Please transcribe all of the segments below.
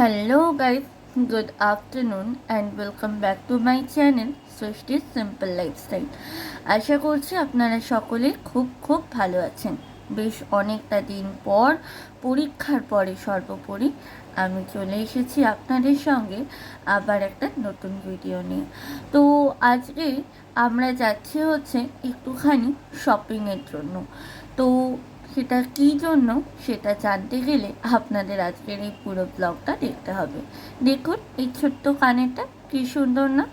Hello guys, good afternoon and welcome back to my channel সৃষ্টির simple lifestyle আশা করছি আপনারা সকলে খুব খুব ভালো আছেন। বেশ অনেকটা দিন পর পরীক্ষার পরে সর্বোপরি আমি চলে এসেছি আপনাদের সঙ্গে আবার একটা নতুন ভিডিও নিয়ে। তো আজকে আমরা যাচ্ছি হচ্ছে একটুখানি শপিংয়ের জন্য। তো সেটা কী জন্য সেটা জানতে গেলে আপনাদের আজকের এই পুরো ব্লগটা দেখতে হবে। দেখুন, এই ছোট্ট কানেরটা কী সুন্দর না?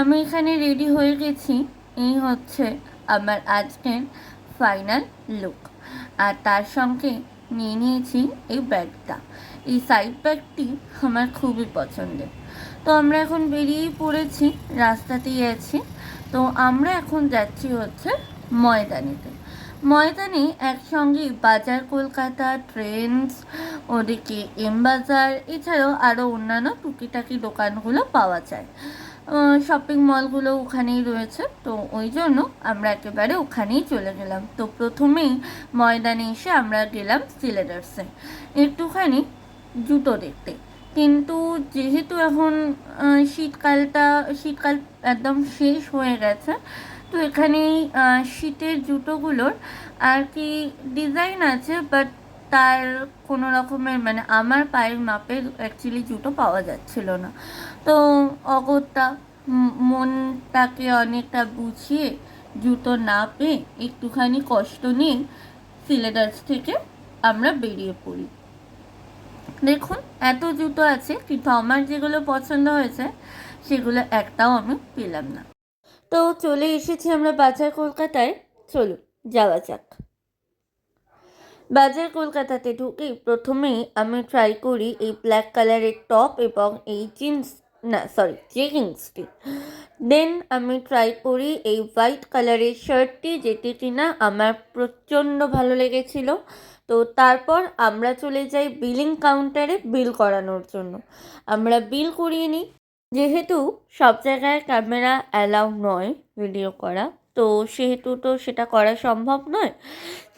আমি এখানে রেডি হয়ে গেছি। এই হচ্ছে আমার আজকের ফাইনাল লুক আর তার সঙ্গে নিয়ে নিয়েছি এই ব্যাগটা এই সাইড ব্যাগটি আমার খুবই পছন্দের। তো আমরা এখন বেরিয়েই পড়েছি, রাস্তাতেই আছি। তো আমরা এখন যাচ্ছি হচ্ছে ময়দানেতে। ময়দানে একসঙ্গে বাজার, কলকাতা, ট্রেন্ডস, ওদিকে এম বাজার, এছাড়াও আরও অন্যান্য টুকিটাকি দোকানগুলো পাওয়া যায়। শপিং মলগুলো ওখানেই রয়েছে, তো ওই জন্য আমরা একেবারে ওখানেই চলে গেলাম। তো প্রথমেই ময়দানে এসে আমরা গেলাম সিলেডার্সে। একটুখানি জুতো দেখতে। কিন্তু যেহেতু এখন শীতকালটা, শীতকাল একদম শেষ হয়ে গেছে তো এখানে শীতের জুতোগুলোর আর কি ডিজাইন আছে বাট তার কোনো রকমের মানে আমার পায়ের মাপের অ্যাকচুয়ালি জুতো পাওয়া যাচ্ছিল না। তো অগত্যা মনটাকে অনেকটা বুঝিয়ে জুতো না পেয়ে একটুখানি কষ্ট নিয়ে সিলেডার্স থেকে আমরা বেরিয়ে পড়ি। দেখুন, এত জুতো আছে, কিন্তু আমার যেগুলো পছন্দ হয়েছে, সেগুলো একটাও আমি পেলাম না। তো চলে এসেছি আমরা বাজার কলকাতায়। চলুন, যাওয়া যাক। বাজার কলকাতাতে ঢুকেই প্রথমেই আমি ট্রাই করি এই ব্ল্যাক কালারের টপ এবং এই জিন্স না সরি জেগিংসটি দেন আমি ট্রাই করি এই হোয়াইট কালারের শার্টটি যেটি কিনা আমার প্রচণ্ড ভালো লেগেছিল। তো তারপর আমরা চলে যাই বিলিং কাউন্টারে বিল করানোর জন্য। আমরা বিল করিয়ে নিই। যেহেতু সব জায়গায় ক্যামেরা অ্যালাউ নয় ভিডিও করা, তো সেহেতু তো সেটা করা সম্ভব নয়।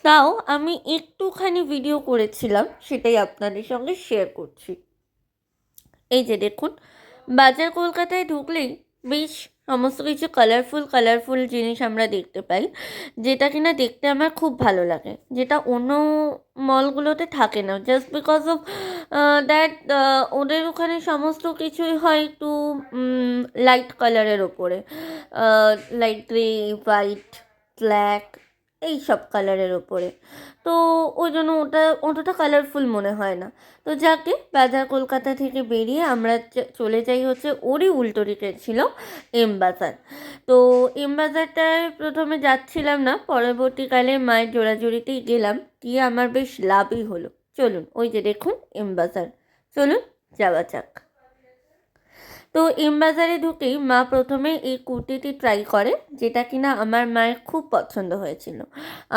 তাও আমি একটুখানি ভিডিও করেছিলাম, সেটাই আপনাদের সঙ্গে শেয়ার করছি। এই যে দেখুন, বাজার কলকাতায় ঢুকলেই বেশ সমস্ত কিছু কালারফুল কালারফুল জিনিস আমরা দেখতে পাই, যেটা কিনা দেখতে আমার খুব ভালো লাগে। যেটা অন্য মলগুলোতে থাকে না। জাস্ট বিকজ অফ দ্যাট ওদের ওখানে সমস্ত কিছুই হয় একটু লাইট কালারের ওপরে। লাইট গ্রে হোয়াইট ব্ল্যাক এই সব কালারের ওপরে। তো ওই জন্য ওটা, অতটা কালারফুল মনে হয় না। তো যাকে বাজার কলকাতা থেকে বেরিয়ে আমরা চলে যাই হচ্ছে ওরই উল্টো দিকে ছিল এম বাজার। তো এম বাজারটায় প্রথমে যাচ্ছিলাম না, পরবর্তীকালে মায়ের জোড়াজুড়িতেই গেলাম, গিয়ে আমার বেশ লাভই হলো। চলুন, ওই যে দেখুন এম বাজার। চলুন, যাওয়া যাক। তো এম বাজারে ঢুকেই মা প্রথমে এই কুর্তিটি ট্রাই করে, যেটা কিনা আমার মায়ের খুব পছন্দ হয়েছিল।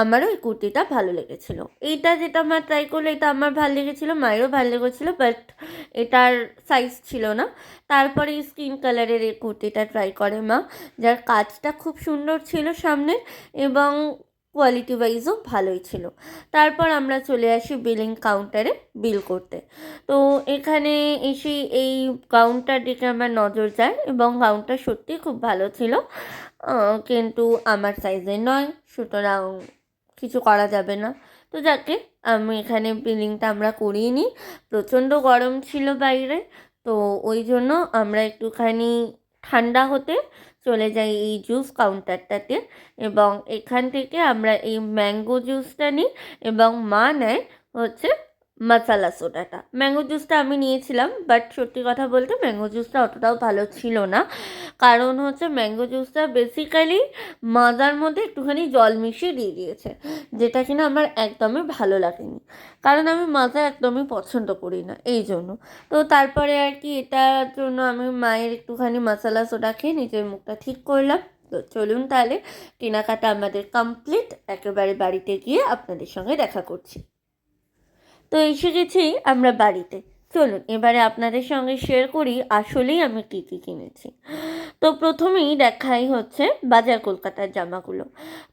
আমারও এই কুর্তিটা ভালো লেগেছিল। এইটা যেটা মা ট্রাই করল, এটা আমার ভালো লেগেছিল, মায়েরও ভালো লেগেছিল বাট এটার সাইজ ছিল না। তারপরে স্কিন কালারের এই কুর্তিটা ট্রাই করে মা, যার কাজটা খুব সুন্দর ছিল সামনে এবং কোয়ালিটি ওয়াইজও ভালোই ছিল। তারপর আমরা চলে আসি বিলিং কাউন্টারে বিল করতে। তো এখানে এসে এই কাউন্টার দিকে আমার নজর যায় এবং কাউন্টার সত্যি খুব ভালো ছিল। কিন্তু আমার সাইজের নয়, সুতরাং কিছু করা যাবে না। তো যাকে, আমি এখানে বিলিংটা আমরা করিয়ে নিই। প্রচণ্ড গরম ছিল বাইরে, তো ওই জন্য আমরা একটুখানি ঠান্ডা হতে চলে যাই এই জুস কাউন্টারটাতে এবং এখান থেকে আমরা এই ম্যাঙ্গো জুসটা নিই এবং মা নেয় হচ্ছে মশালা সোডাটা। ম্যাঙ্গো জুসটা আমি নিয়েছিলাম, বাট সত্যি কথা বলতে ম্যাঙ্গো জুসটা অতটাও ভালো ছিল না। কারণ হচ্ছে ম্যাঙ্গো জুসটা বেসিক্যালি মাদার মধ্যে একটুখানি জল মিশিয়ে দিয়ে দিয়েছে, যেটা কিনা আমার একদমই ভালো লাগেনি। কারণ আমি মাজা একদমই পছন্দ করি না, এই জন্য। তো তারপরে আর কি, এটার জন্য আমি মায়ের একটুখানি মশালা সোডা খেয়ে নিজের মুখটা ঠিক করলাম। তো চলুন তাহলে, কেনাকাটা আমাদের কমপ্লিট একেবারে বাড়িতে গিয়ে আপনাদের সঙ্গে দেখা করছি। তো এসে গেছি আমরা বাড়িতে। চলুন, এবারে আপনাদের সঙ্গে শেয়ার করি আসলেই আমি কী কী কিনেছি। তো প্রথমেই দেখাই হচ্ছে বাজার কলকাতার জামাগুলো।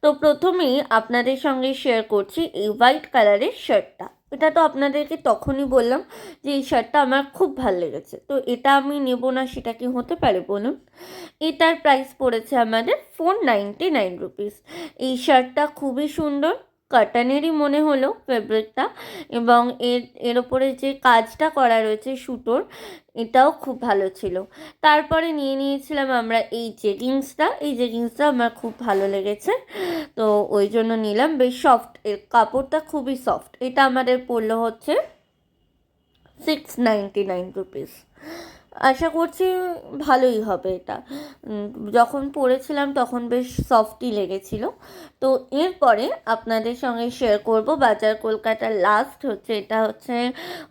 তো প্রথমেই আপনাদের সঙ্গে শেয়ার করছি এই হোয়াইট কালারের শার্টটা এটা তো আপনাদেরকে তখনই বললাম যে এই শার্টটা আমার খুব ভালো লেগেছে। তো এটা আমি নেব না, সেটা কি হতে পারে বলুন? এটার প্রাইস পড়েছে আমাদের ফোর নাইনটি নাইন রুপিস এই শার্টটা খুবই সুন্দর কটনেরই মনে হলো ফেব্রিকটা এবং এর এর ওপরে যে কাজটা করা রয়েছে সুতোর, এটাও খুব ভালো ছিল। তারপরে নিয়ে নিয়েছিলাম আমরা এই জেগিংসটা এই জেগিংসটা আমার খুব ভালো লেগেছে। তো ওই জন্য নিলাম। বেশ সফট এর কাপড়টা খুবই সফট এটা আমাদের পড়ল হচ্ছে সিক্স নাইনটি নাইন রুপিস আশা করছি ভালোই হবে এটা। যখন পরেছিলাম তখন বেশ সফটই লেগেছিল। তো এরপরে আপনাদের সঙ্গে শেয়ার করব বাজার কলকাতার লাস্ট হচ্ছে, এটা হচ্ছে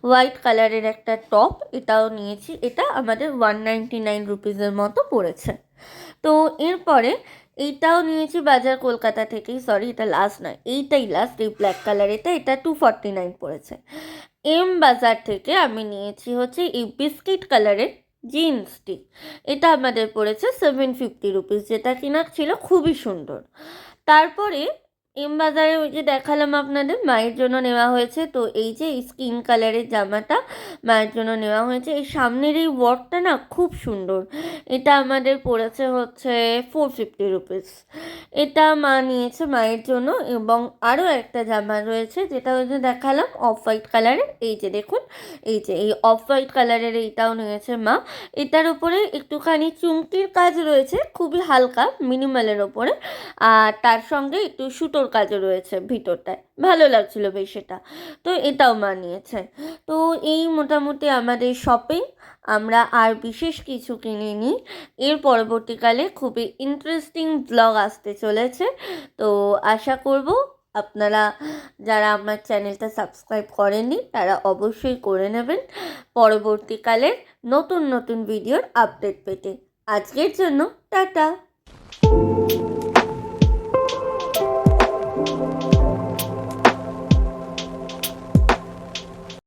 হোয়াইট কালারের একটা টপ এটাও নিয়েছি। এটা আমাদের ওয়ান নাইনটি নাইন রুপিসের মতো পড়েছে। তো এরপরে এইটাও নিয়েছি বাজার কলকাতা থেকেই সরি এটা লাস্ট নয়, এইটাই লাস্ট এই ব্ল্যাক কালার এটা এটা টু ফর্টি নাইন পড়েছে। এম বাজার থেকে আমি নিয়েছি হচ্ছে এই বিস্কিট কালারের জিন্সটি এটা আমাদের পড়েছে সেভেন ফিফটি রুপিস যেটা কিনা ছিল খুবই সুন্দর। তারপরে এম বাজারে ওই যে দেখালাম আপনাদের, মায়ের জন্য নেওয়া হয়েছে। তো এই যে স্কিন কালারের জামাটা মায়ের জন্য নেওয়া হয়েছে, এই সামনের এই ওয়ার্কটা না খুব সুন্দর। এটা আমাদের পড়েছে হচ্ছে ফোর ফিফটি রুপিস এটা মা নিয়েছে মায়ের জন্য এবং আরও একটা জামা রয়েছে যেটা ওই যে দেখালাম অফ হোয়াইট কালারের এই যে দেখুন, এই যে এই অফ হোয়াইট কালারের এইটাও নিয়েছে মা। এটার উপরে একটুখানি চুমকির কাজ রয়েছে, খুবই হালকা মিনিমালের ওপরে আর তার সঙ্গে একটু সুতোর কাজও রয়েছে ভিতরটায়। ভালো লাগছিল বেশ এটা। তো এটাও মা নিয়েছে। তো এই মোটামুটি আমাদের শপিং আমরা আর বিশেষ কিছু কিনিনি। এর পরবর্তীকালে খুবই ইন্টারেস্টিং ব্লগ আসতে চলেছে। তো আশা করব আপনারা যারা আমার চ্যানেলটা সাবস্ক্রাইব করেননি, তারা অবশ্যই করে নেবেন পরবর্তীকালে নতুন নতুন ভিডিওর আপডেট পেতে। আজকের জন্য টাটা!